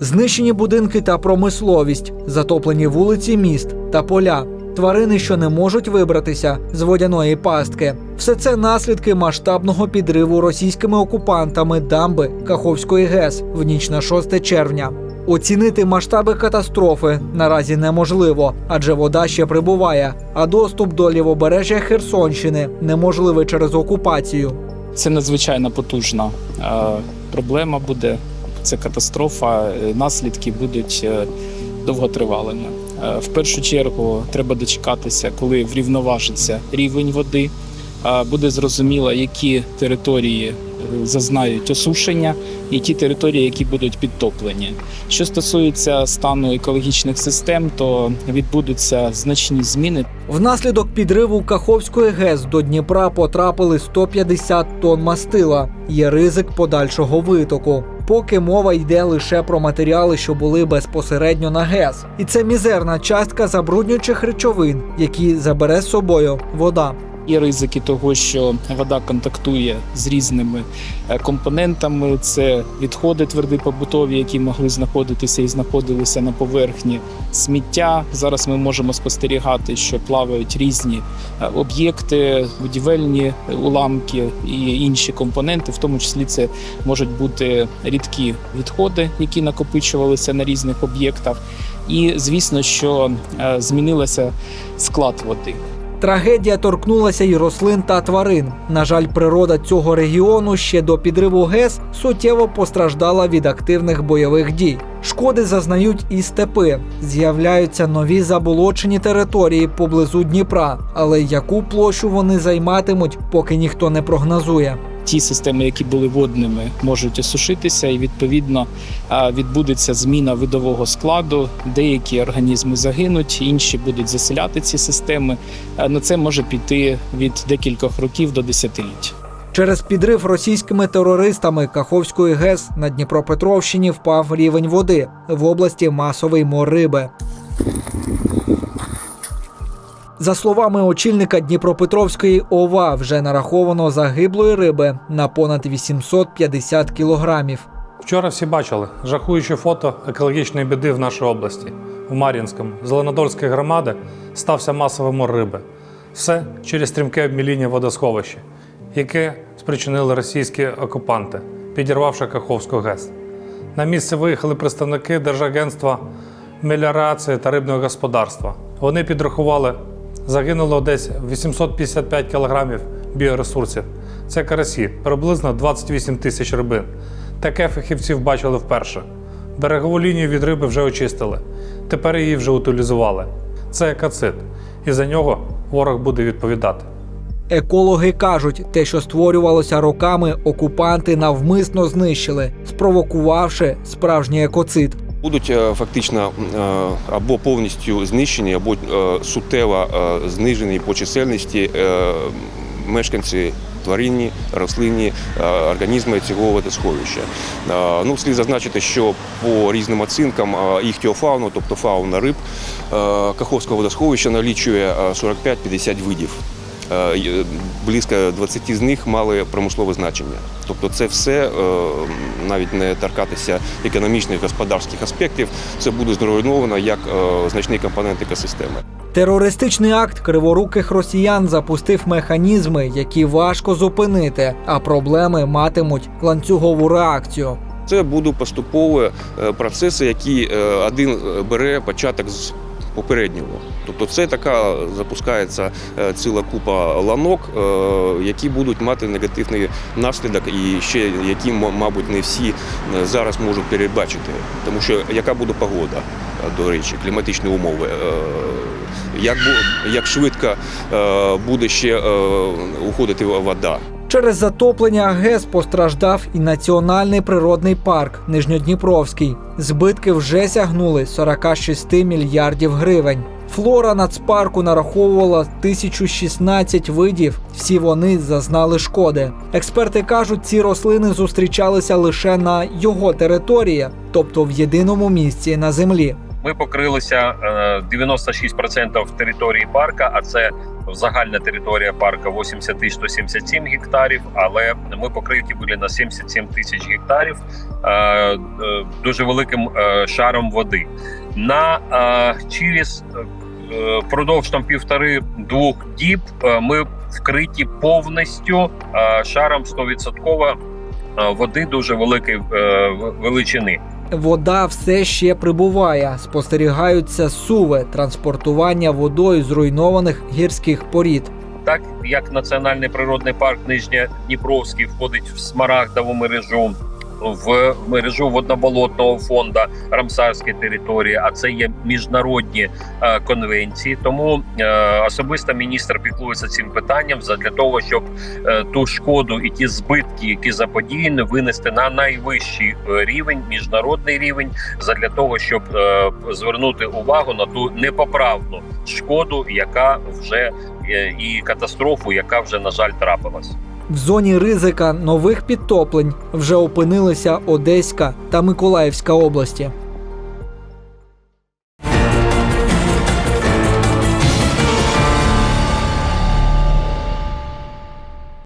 Знищені будинки та промисловість, затоплені вулиці міст та поля, тварини, що не можуть вибратися з водяної пастки. Все це наслідки масштабного підриву російськими окупантами дамби Каховської ГЕС в ніч на 6 червня. Оцінити масштаби катастрофи наразі неможливо, адже вода ще прибуває, а доступ до лівобережжя Херсонщини неможливий через окупацію. Це надзвичайно потужна е, проблема буде. Це катастрофа, е, наслідки будуть е, довготривалими. Е, В першу чергу треба дочекатися, коли врівноважиться рівень води. Буде зрозуміло, які території зазнають осушення, і ті території, які будуть підтоплені. Що стосується стану екологічних систем, то відбудуться значні зміни. Внаслідок підриву Каховської ГЕС до Дніпра потрапили 150 тонн мастила. Є ризик подальшого витоку. Поки мова йде лише про матеріали, що були безпосередньо на ГЕС. І це мізерна частка забруднюючих речовин, які забере з собою вода. Є ризики того, що вода контактує з різними е, компонентами. Це відходи тверді побутові, які могли знаходитися і знаходилися на поверхні. Сміття зараз ми можемо спостерігати, що плавають різні е, об'єкти, будівельні уламки і інші компоненти, в тому числі це можуть бути рідкі відходи, які накопичувалися на різних об'єктах. І звісно, що е, змінилося склад води. Трагедія торкнулася й рослин та тварин. На жаль, природа цього регіону ще до підриву ГЕС суттєво постраждала від активних бойових дій. Шкоди зазнають і степи. З'являються нові заболочені території поблизу Дніпра. Але яку площу вони займатимуть, поки ніхто не прогнозує. Ті системи, які були водними, можуть осушитися, і відповідно відбудеться зміна видового складу. Деякі організми загинуть, інші будуть заселяти ці системи. На це може піти від декількох років до десятиліть. Через підрив російськими терористами Каховської ГЕС на Дніпропетровщині впав рівень води. В області масовий мор риби. За словами очільника Дніпропетровської ОВА, вже нараховано загиблої риби на понад 850 кілограмів. Вчора всі бачили жахуюче фото екологічної біди в нашій області. В Мар'їнському, Зеленодольської громади, стався масовий мор риби. Все через стрімке обміління водосховища, яке спричинили російські окупанти, підірвавши Каховську ГЕС. На місце виїхали представники Держагентства меліорації та рибного господарства. Вони підрахували, загинуло десь 855 кілограмів біоресурсів. Це карасі, приблизно 28 тисяч рибин. Таке фахівців бачили вперше. Берегову лінію від риби вже очистили. Тепер її вже утилізували. Це екоцид, і за нього ворог буде відповідати. Екологи кажуть, те, що створювалося роками, окупанти навмисно знищили, спровокувавши справжній екоцид. Будуть е, фактично е, або повністю знищені, або е, суттєво е, знижені по чисельності мешканці тваринні, рослинні організми цього водосховища. Ну, слід зазначити, що по різним оцінкам іхтіофауну, тобто фауна риб, Каховського водосховища налічує е, 45-50 видів. Е, е, Близько 20 з них мали промислове значення. Тобто це все, е, навіть не торкатися економічних господарських аспектів, це буде зруйновано як значний компонент екосистеми. Терористичний акт криворуких росіян запустив механізми, які важко зупинити, а проблеми матимуть ланцюгову реакцію. Це будуть поступові процеси, які один бере початок з попереднього. Тобто це така запускається е, ціла купа ланок, е, які будуть мати негативний наслідок, і ще які, мабуть, не всі е, зараз можуть передбачити. Тому що яка буде погода, до речі, кліматичні умови. Як, як швидко буде ще уходити вода. Через затоплення ГЕС постраждав і національний природний парк Нижньодніпровський. Збитки вже сягнули 46 мільярдів гривень. Флора нацпарку нараховувала 1016 видів. Всі вони зазнали шкоди. Експерти кажуть, ці рослини зустрічалися лише на його території, тобто в єдиному місці на землі. Ми покрилися е, 96% території парка, а це загальна територія парка 80 тисяч 177 гектарів, але ми покриті були на 77 тисяч гектарів е, е, дуже великим е, шаром води. На через продовж там півтори-двох діб ми вкриті повністю шаром 100% е, води дуже великої величини. Вода все ще прибуває. Спостерігаються суви транспортування водою зруйнованих гірських порід. так як Національний природний парк Нижньодніпровський входить в смарагдову мережу. В мережу водноболотного фонду Рамсарської території, а це є міжнародні е, конвенції. Тому е, особисто міністр піклується цим питанням для того, щоб е, ту шкоду і ті збитки, які заподіяні, винести на найвищий е, рівень, міжнародний рівень, для того, щоб е, звернути увагу на ту непоправну шкоду, яка вже е, і катастрофу, яка вже на жаль трапилась. В зоні ризика нових підтоплень вже опинилися Одеська та Миколаївська області.